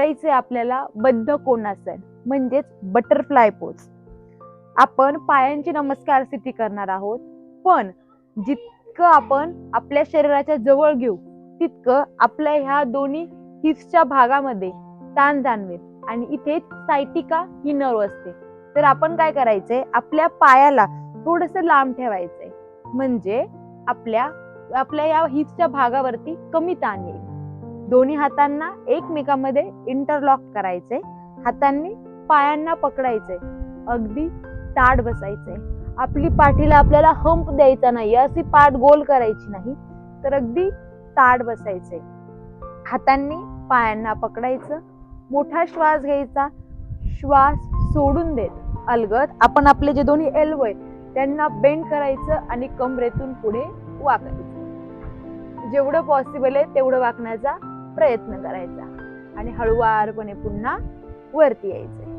करायचे आपल्याला बद्ध कोणासन म्हणजेच बटरफ्लाय पोज आपण पायांची नमस्कार स्थिती करणार आहोत. पण जितकं आपण आपल्या शरीराच्या जवळ घेऊ तितकं आपल्या ह्या दोन्ही हिप्सच्या भागामध्ये ताण जाणवेल आणि इथे सायटिका ही नर्व असते. तर आपण काय करायचंय? आपल्या पायाला थोडस लांब ठेवायचंय. म्हणजे आपल्या आपल्या या हिप्सच्या भागावरती कमी ताण येईल. दोन्ही हातांना एकमेकांमध्ये इंटरलॉक करायचे. हातांनी पायांना पकडायचे. अगदी ताड बसायचे. आपली पाठीला आपल्याला हंप द्यायचा नाही अशी पाठ गोल करायची नाही तर अगदी ताड बसायचे. हातांनी पायांना पकडायचं. मोठा श्वास घ्यायचा. श्वास सोडून देत. अलगत आपण आपले जे दोन्ही एल्व आहे त्यांना बेंड करायचं आणि कमरेतून पुढे वाकायचं. जेवढं पॉसिबल आहे तेवढं वाकण्याचा प्रयत्न करायचा. आणि हळुवारपणे पुन्हा वरती यायचे.